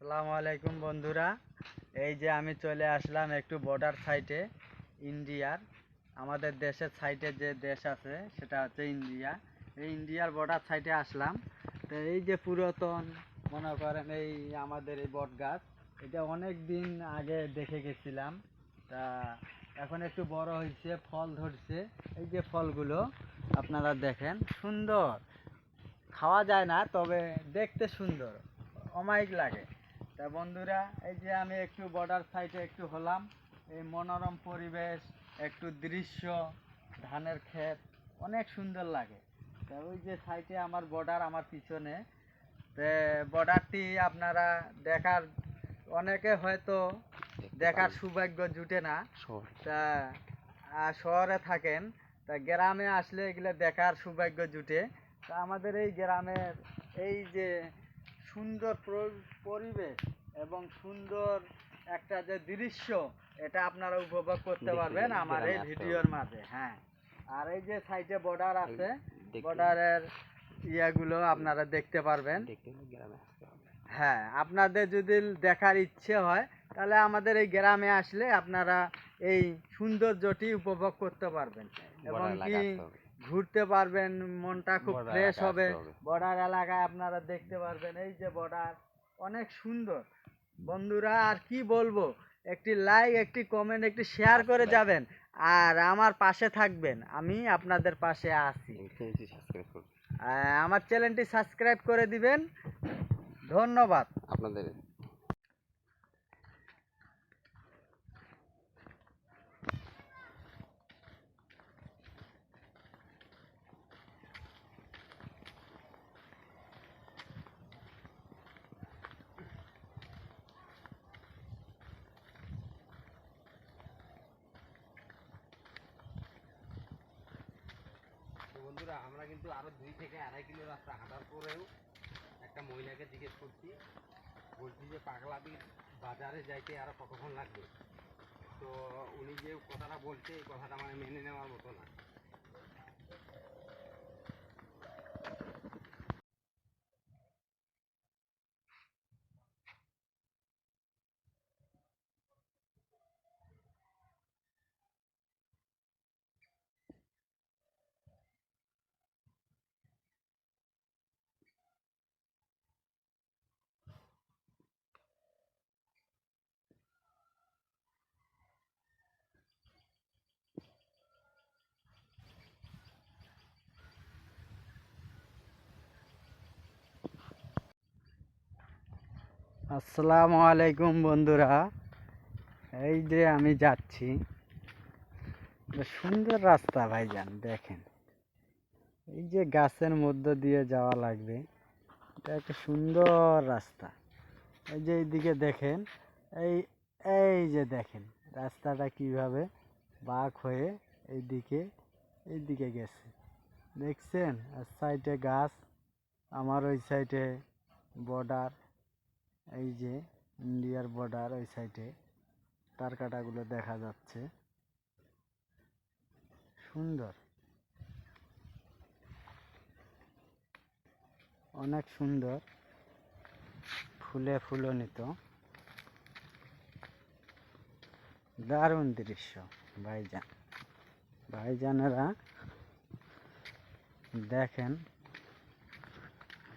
আসসালামু আলাইকুম বন্ধুরা। এই যে আমি চলে আসলাম একটু বর্ডার সাইটে ইন্ডিয়ার। আমাদের দেশের সাইটে যে দেশ আছে, সেটা হচ্ছে ইন্ডিয়া। এই ইন্ডিয়ার বর্ডার সাইটে আসলাম। তো এই যে পুরাতন, মনে করেন এই আমাদের এই বট গাছ, এটা অনেক দিন আগে দেখে গেছিলাম। তা এখন একটু বড় হয়েছে, ফল ধরছে। এই যে ফলগুলো আপনারা দেখেন, সুন্দর। খাওয়া যায় না, তবে দেখতে সুন্দর। অমায়িক লাগে। তা বন্ধুরা এই যে আমি একটু বর্ডার সাইডে একটু হলাম। এই মনোরম পরিবেশ একটু দৃশ্য ধানের ক্ষেত অনেক সুন্দর লাগে। তা ওই যে সাইডে আমার বর্ডার আমার পিছনে। তে বর্ডারটি আপনারা দেখার অনেকে হয়তো দেখার সৌভাগ্য জুটে না। তা শহরে থাকেন। তা গ্রামে আসলে এগুলো দেখার সৌভাগ্য জুটে। তা আমাদের এই গ্রামের এই যে সুন্দর প্র- পরিবেশ এবং সুন্দর একটা যে দৃশ্য এটা আপনারা উপভোগ করতে পারবেন আমার এই ভিডিওর মাঝে হ্যাঁ। আর এই যে সাইডে বর্ডার আছে বর্ডারের ইয়াগুলো আপনারা দেখতে পারবেন। হ্যাঁ আপনাদের যদি দেখার ইচ্ছে হয় তাহলে আমাদের এই গ্রামে আসলে আপনারা এই সৌন্দর্যটি উপভোগ করতে পারবেন। এবং কি। ঘুরতে পারবেন মনটা খুব ফ্রেশ হবে। বর্ডার এলাকায় আপনারা দেখতে পারবেন এই যে বর্ডার অনেক সুন্দর। বন্ধুরা আর কি বলব একটি লাইক একটি কমেন্ট একটি শেয়ার করে যাবেন আর আমার পাশে থাকবেন আমি আপনাদের পাশে আছি। আমার চ্যানেলটি সাবস্ক্রাইব করে দিবেন। ধন্যবাদ। আপনাদের তো বন্ধুরা আমরা কিন্তু আরও দুই থেকে আড়াই কিলো রাস্তা হাঁটার পরেও একটা মহিলাকে জিজ্ঞেস করছি, বলছি যে পাগলাদির বাজারে যাইতে আরও কতক্ষণ লাগবে? তো উনি যে কথাটা বলছে, এই কথাটা মানে মেনে নেওয়ার মতো না। আসসালামু আলাইকুম বন্ধুরা। এই যে আমি যাচ্ছি। সুন্দর রাস্তা ভাইজান, দেখেন। এই যে গাছের মধ্য দিয়ে যাওয়া লাগবে। এটা একটা সুন্দর রাস্তা। এই যে এইদিকে দেখেন, এই এই যে দেখেন, রাস্তাটা কীভাবে বাঁক হয়ে এইদিকে এইদিকে গেছে। দেখছেন? আর সাইডে গাছ, আমার ওই সাইডে বর্ডার এই যে ইন্ডিয়ার বর্ডার ওই সাইডে তার কাটাগুলো দেখা যাচ্ছে। সুন্দর। অনেক সুন্দর। ফুলে ফুলনিত। দারুণ দৃশ্য, ভাইজান। ভাইজানেরা দেখেন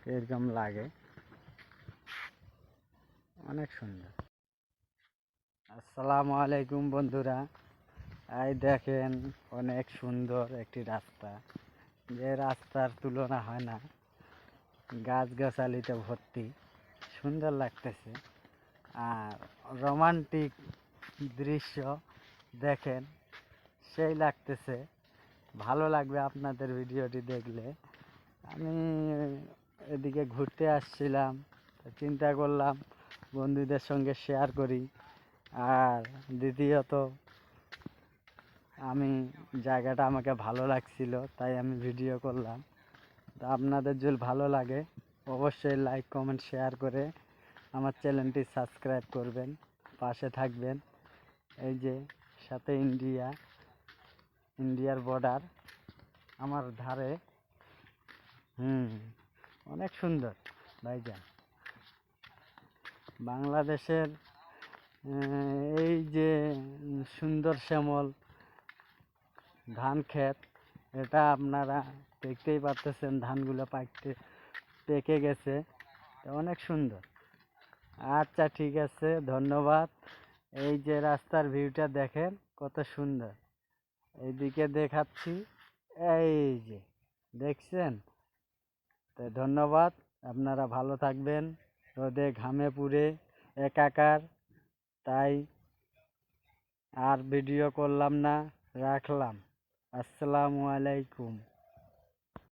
এরকম লাগে। অনেক সুন্দর। আসসালামু আলাইকুম বন্ধুরা। এই দেখেন অনেক সুন্দর একটি রাস্তা। যে রাস্তার তুলনা হয় না। গাছগাছালিতে ভর্তি। সুন্দর লাগতেছে। আর রোমান্টিক দৃশ্য দেখেন, সেই লাগতেছে। ভালো লাগবে আপনাদের ভিডিওটি দেখলে। আমি এদিকে ঘুরতে আসছিলাম চিন্তা করলাম বন্ধুদের সঙ্গে শেয়ার করি। আর দ্বিতীয়ত, আমি জায়গাটা আমাকে ভালো লাগছিল, তাই আমি ভিডিও করলাম। তো আপনাদের যদি ভালো লাগে, অবশ্যই লাইক কমেন্ট শেয়ার করে আমার চ্যানেলটি সাবস্ক্রাইব করবেন, পাশে থাকবেন। এই যে, সাথে ইন্ডিয়া, ইন্ডিয়ার বর্ডার আমার ধারে। হুম, অনেক সুন্দর, ভাইজান। বাংলাদেশের এই যে সুন্দর শ্যামল ধান ক্ষেত, এটা আপনারা দেখতেই পারতেছেন, ধানগুলো পাকতে পেকে গেছে। অনেক সুন্দর। আচ্ছা ঠিক আছে, ধন্যবাদ। এই যে রাস্তার ভিউটা দেখেন, কত সুন্দর। এইদিকে দেখাচ্ছি, এই যে, দেখছেন? তো ধন্যবাদ, আপনারা ভালো থাকবেন। রোদে ঘামে পুড়ে একাকার তাই আর ভিডিও করলাম না রাখলাম। আসসালামু আলাইকুম।